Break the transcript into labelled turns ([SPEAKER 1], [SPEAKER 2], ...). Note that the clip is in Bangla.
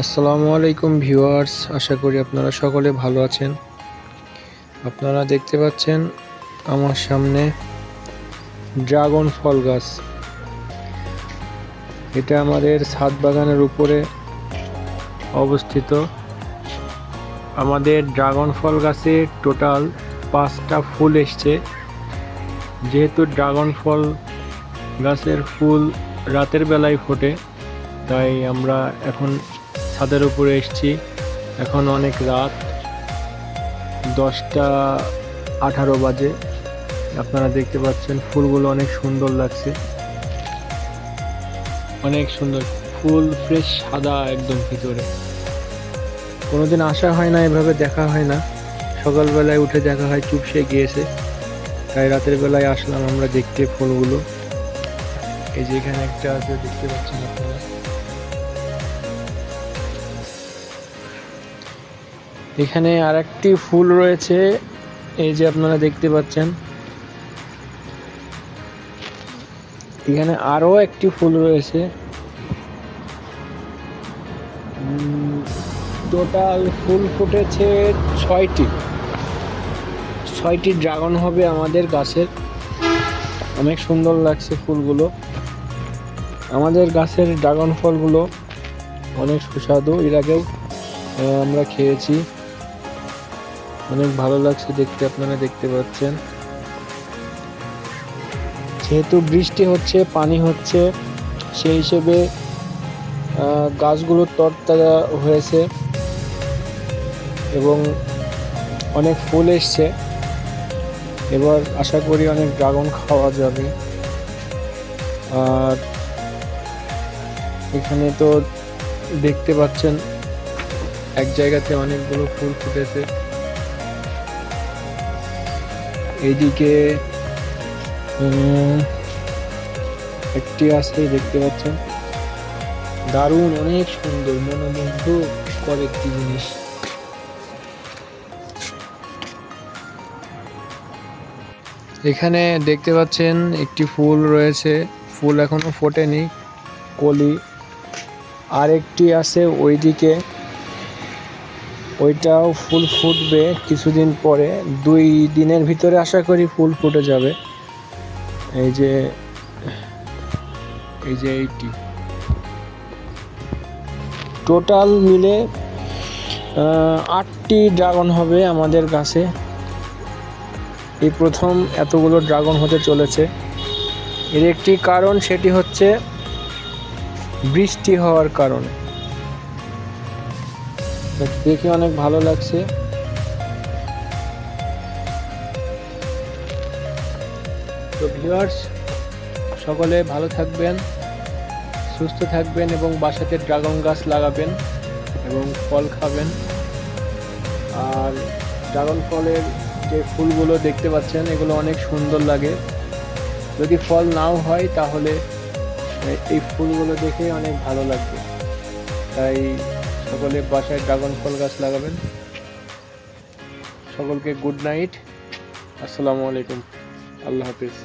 [SPEAKER 1] আসসালামু আলাইকুম ভিউয়ার্স, আশা করি আপনারা সকলে ভালো আছেন। আপনারা দেখতে পাচ্ছেন আমার সামনে ড্রাগন ফল গাছ। এটা আমাদের ছাদ বাগানের উপরে অবস্থিত। আমাদের ড্রাগন ফল গাছে টোটাল পাঁচটা ফুল এসছে। যেহেতু ড্রাগন ফল গাছের ফুল রাতের বেলায় ফোটে, তাই আমরা এখন ছাদের উপরে এসেছি। এখন অনেক রাত। দশটা আঠারো বাজে। আপনারা দেখতে পাচ্ছেন, ফুলগুলো অনেক সুন্দর লাগছে। অনেক সুন্দর। ফুল ফ্রেশ, সাদা একদম ভিতরে। কোনোদিন আসা হয় না, এভাবে দেখা হয় না। সকালবেলায় উঠে দেখা হয়, চুপসে গিয়েছে। তাই রাতের বেলায় আসলাম আমরা দেখতে ফুলগুলো। এই যে এখানে একটা আছে, দেখতে পাচ্ছেন আপনারা? এখানে আর একটি ফুল রয়েছে, এই যে আপনারা দেখতে পাচ্ছেন। এখানে আরও একটি ফুল রয়েছে। টোটাল ফুল ফুটেছে ছয়টি। ছয়টি ড্রাগন হবে আমাদের গাছের। অনেক সুন্দর লাগছে ফুলগুলো। আমাদের গাছের ড্রাগন ফলগুলো অনেক সুস্বাদু। এর আগেও আমরা খেয়েছি। অনেক ভালো লাগছে দেখতে আপনারা দেখতে পাচ্ছেন। যেহেতু বৃষ্টি হচ্ছে, পানি হচ্ছে, সেই হিসেবে গাছগুলো তরতাজা হয়েছে এবং অনেক ফুল এসছে। এবার আশা করি অনেক ড্রাগন খাওয়া যাবে। আর এখানে তো দেখতে পাচ্ছেন, এক জায়গাতে অনেকগুলো ফুল ফুটেছে। এইদিকে একটি আছে দেখতে পাচ্ছেন। দারুণ, অনেক সুন্দর মনোমুগ্ধ কর একটি জিনিস। এখানে দেখতে পাচ্ছেন একটি ফুল রয়েছে। ফুল এখনও ফোটেনি, কলি। আরেকটি আছে ওইদিকে। ওইটাও ফুল ফুটবে কিছুদিন পরে। দুই দিনের ভিতরে আশা করি ফুল ফুটে যাবে। এই যে এই যে এইটি। টোটাল মিলে আটটি ড্রাগন হবে আমাদের গাছে এই প্রথম এতগুলো ড্রাগন হতে চলেছে। এর একটি কারণ সেটি হচ্ছে বৃষ্টি হওয়ার কারণে। দেখে অনেক ভালো লাগছে। তো ভিউয়ার্স সকলে ভালো থাকবেন, সুস্থ থাকবেন এবং বাসাতে ড্রাগন গাছ লাগাবেন এবং ফল খাবেন। আর ড্রাগন ফলের যে ফুলগুলো দেখতে পাচ্ছেন, এগুলো অনেক সুন্দর লাগে। যদি ফল নাও হয়, তাহলে এই ফুলগুলো দেখে অনেক ভালো লাগবে। তাই সকলে বাসায় ড্রাগন ফল গাছ লাগাবেন। সকলকে গুড নাইট। আসসালামু আলাইকুম। আল্লাহ হাফিজ।